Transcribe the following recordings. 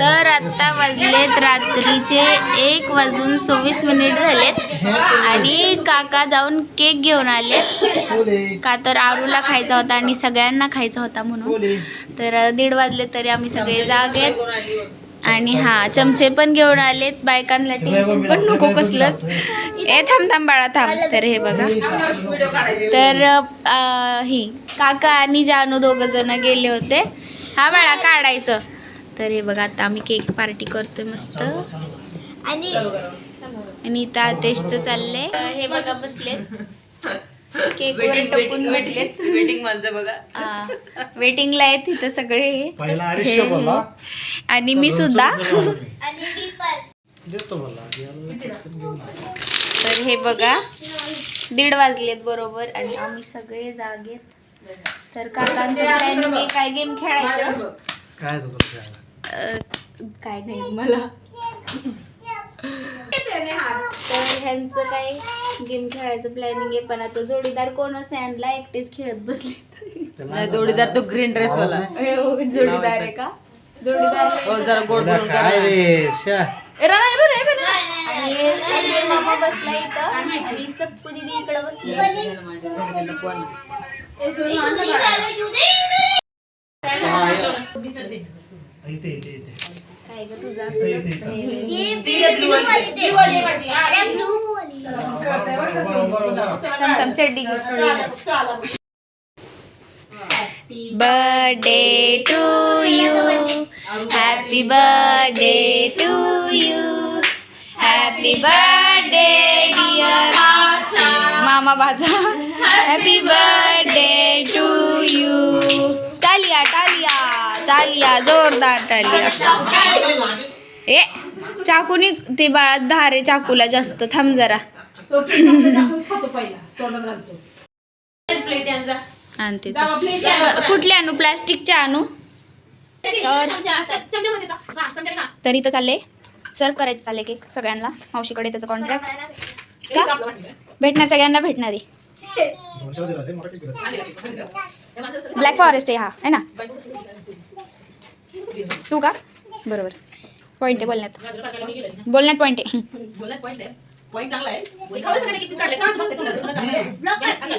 तर आता वाजलेत रात्रीचे एक वाजून सव्वीस मिनिट झालेत. आणि काका जाऊन केक घेऊन आले का तर आरूला खायचा होता आणि सगळ्यांना खायचा होता म्हणून. तर दीड वाजले तरी आम्ही सगळे जागेत आणि हा चमचे पण घेऊन आलेत. बायकांना टेन्शन पण नको कसलंच. ए थांब थांब बाळा थांब. तर हे बघा. तर ही काका आणि जानू दोघ जण गेले होते. हा बाळा काढायचं. तर हे बघा आता आम्ही केक पार्टी करतोय मस्त. आणि आणि इथं आतेशचं चाललंय. हे बघा बसले केक टपून बसलेत. वेटिंग माझं बघा. वेटिंगला आहेत इथं सगळे. पहिला हे- आणि मी सुद्धा. तर हे बघा दीड वाजलेत बरोबर आणि आम्ही सगळे जागेत. तर काकांचं प्लॅनिंग आहे काय गेम खेळायचं? काय देतो तुला काय नाही मला तर ह्यांचं काय गेम खेळायचं प्लॅनिंग आहे पण आता जोडीदार कोणच नाही आणला एकटेच खेळत बसले नाही जोडीदार तो ग्रीन ड्रेस वाला हे हो, जोडीदार आहे का जोडीदार आहे. हो जरा गोड तुला काय. रे ए. आणि मामा बसला इथं आणि चक्कू दिदी इकडे बसली birthday to you happy birthday to you happy birthday dear मामा बाजा हॅपी बर्थडे टू यू टालिया टालिया टालिया जोरदार टालिया ए चाकूनी ते बाळा धारे चाकूला जास्त थांब जरा. आणते कुठले आणू? प्लास्टिकच्या आणू? तरी तर चालले. सर्व करायचं चालले केक सगळ्यांना. मावशीकडे त्याचा कॉन्ट्रॅक्ट का? भेटणार सगळ्यांना भेटणार ब्लॅक फॉरेस्ट आहे हा आहे ना? तू का? बरोबर. पॉईंट आहे बोलण्यात. बोलण्यात पॉईंट आहे.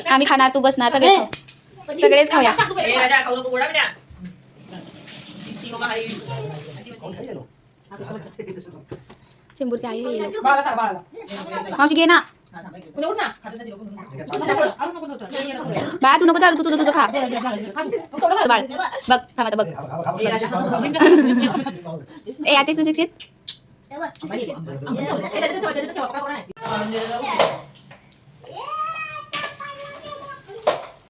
आम्ही खाणार तू बसणार सगळेच सगळेच खाऊया. चेंबूरचे आहे हे मावशी घे ना. बाळा तू नको दारू तू तुझं तुझं खा बाळ बघ थांब आता बघ ए आता सुशिक्षित